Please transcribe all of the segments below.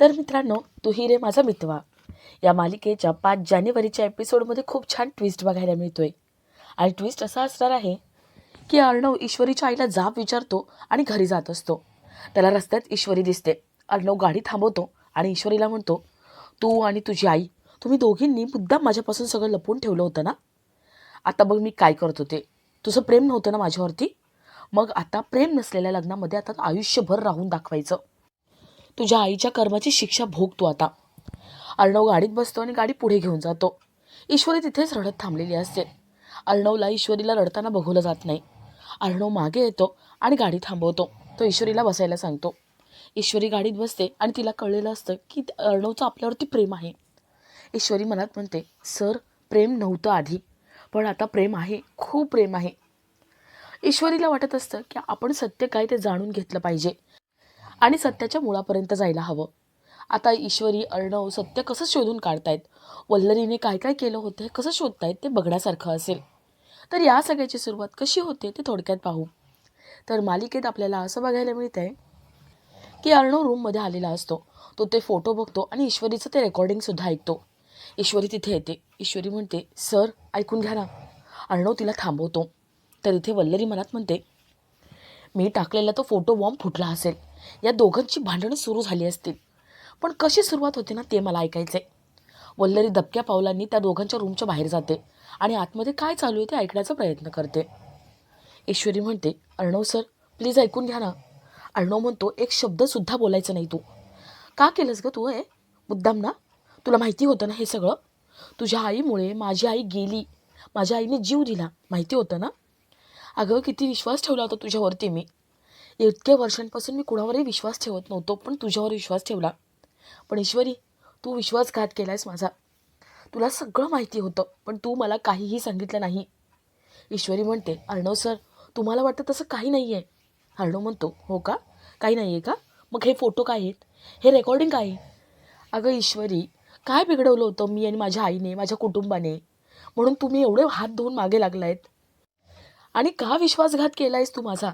तर मित्रांनो तू ही रे माझा मितवा. या मालिकेच्या पाच जानेवारीच्या एपिसोडमध्ये खूप छान ट्विस्ट बघायला मिळतोय. आणि ट्विस्ट असा असणार आहे की अर्णव ईश्वरीच्या आईला जाब विचारतो आणि घरी जात असतो. त्याला रस्त्यात ईश्वरी दिसते. अर्णव गाडी थांबवतो आणि ईश्वरीला म्हणतो तू आणि तुझी आई तुम्ही दोघींनी मुद्दाम माझ्यापासून सगळं लपवून ठेवलं होतं ना? आता बघ मी काय करत होते तुझं प्रेम नव्हतं ना माझ्यावरती? मग आता प्रेम नसलेल्या लग्नामध्ये आता आयुष्यभर राहून दाखवायचं. तुझ्या आईच्या कर्माची शिक्षा भोगतो आता. अर्णव गाडीत बसतो आणि गाडी पुढे घेऊन जातो. ईश्वरी तिथेच रडत थांबलेली असते. अर्णवला ईश्वरीला रडताना बघवलं जात नाही. अर्णव मागे येतो आणि गाडी थांबवतो. तो ईश्वरीला बसायला सांगतो. ईश्वरी गाडीत बसते आणि तिला कळलेलं असतं की अर्णवचं आपल्यावरती प्रेम आहे. ईश्वरी मनात म्हणते सर प्रेम नव्हतं आधी पण आता प्रेम आहे खूप प्रेम आहे. ईश्वरीला वाटत असतं की आपण सत्य काय ते जाणून घेतलं पाहिजे. आणि सत्याच्या मुळापर्यंत जायला हवं. आता ईश्वरी अर्णव सत्य कसं शोधून काढतायत? वल्लरीने काय काय केलं होतं हे कसं शोधतायत ते बघण्यासारखं असेल. तर या सगळ्याची सुरुवात कशी होते ते थोडक्यात पाहू. तर मालिकेत आपल्याला असं बघायला मिळतं आहे की अर्णव रूममध्ये आलेला असतो. तो ते फोटो बघतो आणि ईश्वरीचं ते रेकॉर्डिंगसुद्धा ऐकतो. ईश्वरी तिथे येते. ईश्वरी म्हणते सर ऐकून घ्या ना. अर्णव तिला थांबवतो. तर इथे वल्लरी मनात म्हणते मी टाकलेला तो फोटो बॉम्ब फुटला असेल. या दोघांची भांडणं सुरू झाली असतील. पण कशी सुरुवात होते ना ते मला ऐकायचं आहे वल्लरी दबक्या पावलांनी त्या दोघांच्या रूमच्या बाहेर जाते आणि आतमध्ये काय चालू आहे ते ऐकण्याचा प्रयत्न करते. ईश्वरी म्हणते अर्णव सर प्लीज ऐकून घ्या ना. अर्णव म्हणतो एक शब्दसुद्धा बोलायचं नाही तू. का केलंस गं तू हे? मुद्दाम ना. तुला माहिती होतं ना हे सगळं? तुझ्या आईमुळे माझी आई गेली. माझ्या आईने जीव दिला. माहिती होतं ना? अगं किती विश्वास ठेवला होता तुझ्यावरती मी. इतक्या वर्षांपासून मी कुणावरही विश्वास ठेवत नव्हतो पण तुझ्यावर विश्वास ठेवला. पण ईश्वरी तू विश्वासघात केला आहेस माझा. तुला सगळं माहिती होतं पण तू मला काहीही सांगितलं नाही. ईश्वरी म्हणते अर्णव सर तुम्हाला वाटतं तसं काही नाही आहे अर्णव म्हणतो हो का? काही नाही आहे का? मग हे फोटो काय आहेत? हे रेकॉर्डिंग काय आहे? अगं ईश्वरी काय बिघडवलं होतं मी आणि माझ्या आईने माझ्या कुटुंबाने? म्हणून तुम्ही एवढे हात धुवून मागे लागला आहेत आणि का विश्वासघात केला आहेस तू माझा?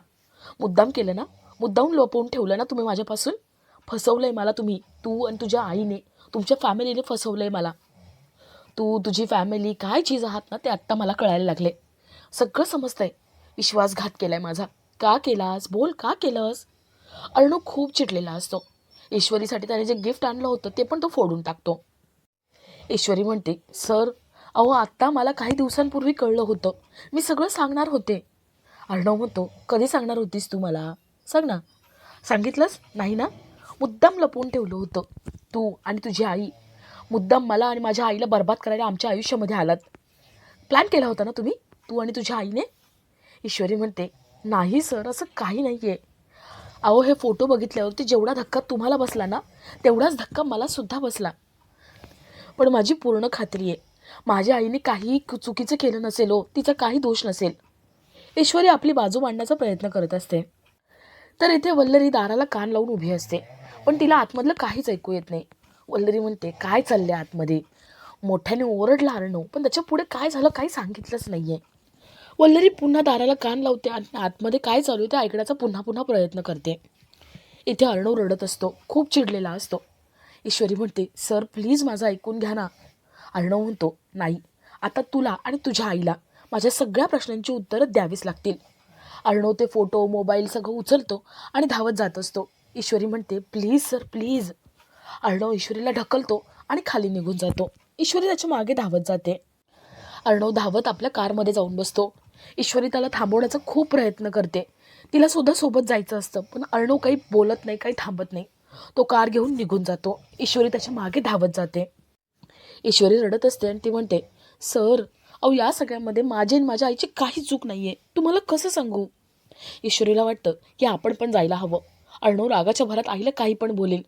मुद्दाम केलं ना मुद्दाम लपवून ठेवलं ना तुम्ही माझ्यापासून? फसवलं आहे मला तुम्ही तू आणि तुझ्या आईने तुमच्या फॅमिलीने फसवलं आहे मला. तू तुझी फॅमिली काय चीज आहात ना ते आत्ता मला कळायला लागले. सगळं समजतंय. विश्वासघात केला आहे माझा. का केलास? बोल का केलंस? अर्णव खूप चिडलेला असतो. ईश्वरीसाठी त्याने जे गिफ्ट आणलं होतं ते पण तो फोडून टाकतो. ईश्वरी म्हणते सर अहो आत्ता मला काही दिवसांपूर्वी कळलं होतं. मी सगळं सांगणार होते. अर्णव म्हणतो कधी सांगणार होतीस तू मला? सांग ना. सांगितलंस? नाही ना? मुद्दाम लपवून ठेवलं होतं. तू आणि तुझी आई. मुद्दाम मला आणि माझ्या आईला बर्बाद करायला आमच्या आयुष्यामध्ये आलात. प्लॅन केला होता ना तुम्ही? तू आणि तुझ्या आईने? ईश्वरी म्हणते नाही सर असं काही नाही आहे अहो हे फोटो बघितल्यावरती जेवढा धक्का तुम्हाला बसला ना तेवढाच धक्का मला सुद्धा बसला. पण माझी पूर्ण खात्री आहे. माझ्या आईने काही चुकीचं केलं नसेल हो तिचा काही दोष नसेल. ईश्वरी आपली बाजू मांडण्याचा प्रयत्न करत असते. तर इथे वल्लरी दाराला कान लावून उभी असते. पण तिला आतमधलं काहीच ऐकू येत नाही. वल्लरी म्हणते काय चाललंय आतमध्ये? मोठ्याने ओरडला अर्णव पण त्याच्या पुढे काय झालं काही सांगितलंच नाही आहे वल्लरी पुन्हा दाराला कान लावते आणि आतमध्ये काय चालू आहे ते ऐकण्याचा पुन्हा पुन्हा प्रयत्न करते. इथे अर्णव रडत असतो खूप चिडलेला असतो. ईश्वरी म्हणते सर प्लीज माझं ऐकून घ्या ना. अर्णव म्हणतो नाही. आता तुला आणि तुझ्या आईला माझ्या सगळ्या प्रश्नांची उत्तरं द्यावीच लागतील. अर्णव ते फोटो मोबाईल सगळं उचलतो आणि धावत जात असतो. ईश्वरी म्हणते प्लीज सर प्लीज. अर्णव ईश्वरीला ढकलतो आणि खाली निघून जातो. ईश्वरी त्याच्यामागे धावत जाते. अर्णव धावत आपल्या कारमध्ये जाऊन बसतो. ईश्वरी त्याला थांबवण्याचा खूप प्रयत्न करते. तिला सुद्धा सोबत जायचं असतं पण अर्णव काही बोलत नाही काही थांबत नाही. तो कार घेऊन निघून जातो. ईश्वरी त्याच्यामागे धावत जाते. ईश्वरी रडत असते आणि ती म्हणते सर अहो या सगळ्यामध्ये माझी आणि माझ्या आईची काही चूक नाही आहे तुम्हाला कसं सांगू? ईश्वरीला वाटतं की आपण पण जायला हवं. अर्णव रागाच्या भरात आईला काही पण बोलेल.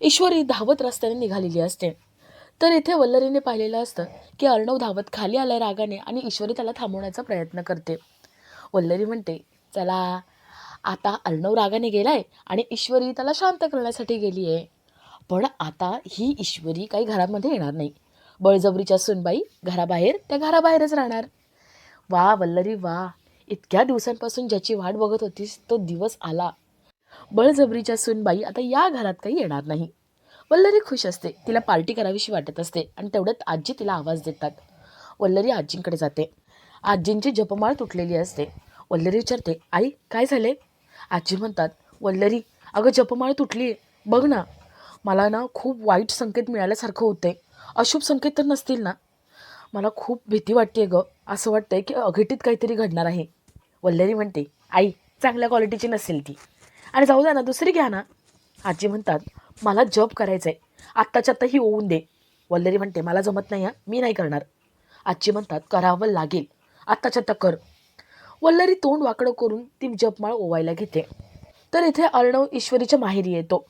ईश्वरी धावत रस्त्याने निघालेली असते. तर इथे वल्लरीने पाहिलेलं असतं की अर्णव धावत खाली आलाय रागाने आणि ईश्वरी त्याला थांबवण्याचा प्रयत्न करते. वल्लरी म्हणते चला आता अर्णव रागाने गेलाय आणि ईश्वरी त्याला शांत करण्यासाठी गेली आहे पण आता ही ईश्वरी काही घरामध्ये येणार नाही. बळजबरीच्या सुनबाई घराबाहेर त्या घराबाहेरच राहणार. वा वल्लरी वा इतक्या दिवसांपासून ज्याची वाट बघत होतीस तो दिवस आला. बळजबरीच्या सुनबाई आता या घरात काही येणार नाही. वल्लरी खुश असते तिला पार्टी करावीशी वाटत असते आणि तेवढ्यात आजी तिला आवाज देतात. वल्लरी आजींकडे जाते. आजींची जपमाळ तुटलेली असते. वल्लरी विचारते आई काय झाले आजी म्हणतात वल्लरी अगं जपमाळ तुटली आहे बघ ना मला ना खूप वाईट संकेत मिळाल्यासारखं होते अशुभ संकेत तर नसतील ना? मला खूप भीती वाटते गं. असं वाटतंय की अघटित काहीतरी घडणार आहे. वल्लरी म्हणते आई चांगल्या क्वालिटीची नसेल ती. आणि जाऊ द्या ना दुसरी घ्या ना. आजी म्हणतात मला जॉब करायचं आहे आत्ताच्या आत्ता ही होऊन दे. वल्लरी म्हणते मला जमत नाही हा मी नाही करणार. आजी म्हणतात करावं लागेल. आत्ताच्या आत्ता कर. वल्लरी तोंड वाकडं करून ती जपमाळ ओवायला घेते. तर इथे अर्णव ईश्वरीच्या माहेरी येतो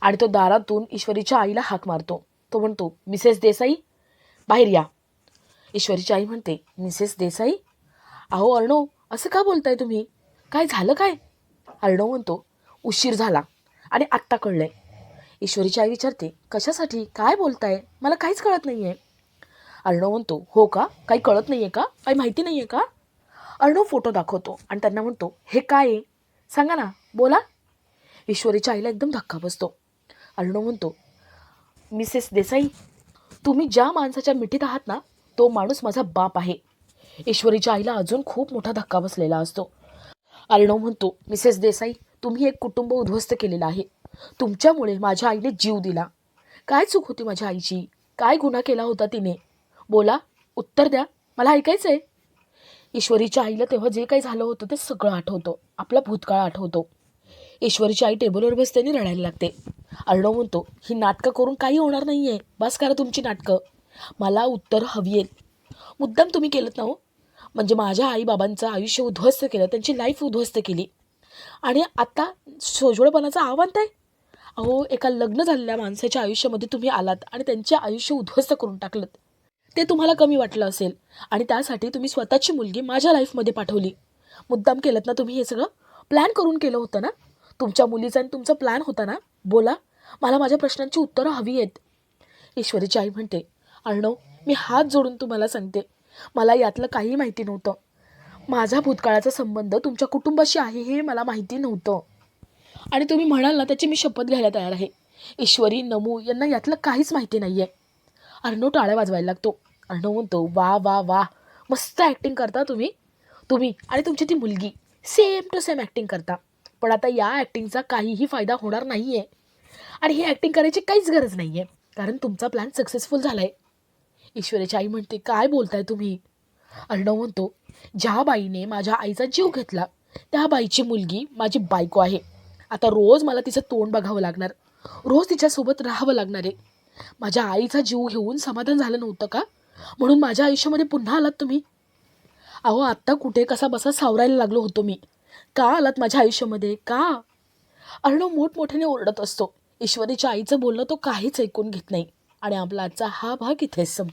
आणि तो दारातून ईश्वरीच्या आईला हाक मारतो. तो म्हणतो मिसेस देसाई बाहेर या. ईश्वरीची आई म्हणते मिसेस देसाई अहो अर्णव असं का बोलताय तुम्ही? काय झालं काय? अर्णव म्हणतो उशीर झाला आणि आत्ता कळलं आहे ईश्वरीची आई विचारते कशासाठी? काय बोलताय? मला काहीच कळत नाही आहे अर्णव म्हणतो हो का? काही कळत नाही आहे का? काही माहिती नाही आहे का? अर्णव फोटो दाखवतो आणि त्यांना म्हणतो हे काय आहे? सांगा ना बोला. ईश्वरीच्या आईला एकदम धक्का बसतो. अर्णव म्हणतो मिसेस देसाई तुम्ही ज्या माणसाच्या मिठीत आहात ना तो माणूस माझा बाप आहे. ईश्वरीच्या आईला अजून खूप मोठा धक्का बसलेला असतो. अर्णव म्हणतो मिसेस देसाई तुम्ही एक कुटुंब उद्ध्वस्त केलेलं आहे. तुमच्यामुळे माझ्या आईने जीव दिला. काय चूक होती माझ्या आईची? काय गुन्हा केला होता तिने? बोला उत्तर द्या. मला ऐकायचं आहे ईश्वरीच्या आईला तेव्हा जे काही झालं होतं ते सगळं आठवतं. आपला भूतकाळ आठवतो. ईश्वरीची आई टेबलवर बसते आणि रडायला लागते. अर्णव म्हणतो ही नाटकं करून काही होणार नाही आहे बस करा तुमची नाटकं. मला उत्तर हवी आहेत मुद्दाम तुम्ही केलं ना हो? म्हणजे माझ्या आईबाबांचं आयुष्य उद्ध्वस्त केलं त्यांची लाईफ उद्ध्वस्त केली. आणि आता सोजवळपणाचा आव्हान आहे? अहो एका लग्न झालेल्या माणसाच्या आयुष्यामध्ये तुम्ही आलात आणि त्यांचे आयुष्य उद्ध्वस्त करून टाकलं ते तुम्हाला कमी वाटलं असेल आणि त्यासाठी तुम्ही स्वतःची मुलगी माझ्या लाईफमध्ये पाठवली. मुद्दाम केलं ना तुम्ही हे सगळं? प्लॅन करून केलं होतं ना? तुमच्या मुलीचा आणि तुमचा प्लॅन होता ना? बोला. मला माझ्या प्रश्नांची उत्तरं हवी आहेत. ईश्वरीची आई म्हणते अर्णव मी हात जोडून तुम्हाला सांगते. मला यातलं काही माहिती नव्हतं. माझा भूतकाळाचा संबंध तुमच्या कुटुंबाशी आहे हे मला माहिती नव्हतं. आणि तुम्ही म्हणाल ना त्याची मी शपथ घ्यायला तयार आहे. ईश्वरी नमू यांना यातलं काहीच माहिती नाही आहे अर्णव टाळ्या वाजवायला लागतो. अर्णव म्हणतो वा वा वा. मस्त ॲक्टिंग करता तुम्ही. तुम्ही आणि तुमची ती मुलगी. सेम टू सेम ॲक्टिंग करता. पण आता या ॲक्टिंगचा काहीही फायदा होणार नाही आहे आणि ही ॲक्टिंग करायची काहीच गरज नाही आहे कारण तुमचा प्लॅन सक्सेसफुल झाला आहे ईश्वरीची आई म्हणते काय बोलताय तुम्ही? अर्णव म्हणतो ज्या बाईने माझ्या आईचा जीव घेतला त्या बाईची मुलगी माझी बायको आहे. आता रोज मला तिचं तोंड बघावं लागणार. रोज तिच्यासोबत राहावं लागणार आहे. माझ्या आईचा जीव घेऊन समाधान झालं नव्हतं का? म्हणून माझ्या आयुष्यामध्ये पुन्हा आलात तुम्ही? अहो आत्ता कुठे कसा बसा सावरायला लागलो होतो मी. का आलात माझ्या आयुष्यामध्ये? का? अर्णव मोठमोठ्याने ओरडत असतो. ईश्वरीच्या आईचं बोलणं तो काहीच ऐकून घेत नाही. आणि आपला आजचा हा भाग इथेच संपतो.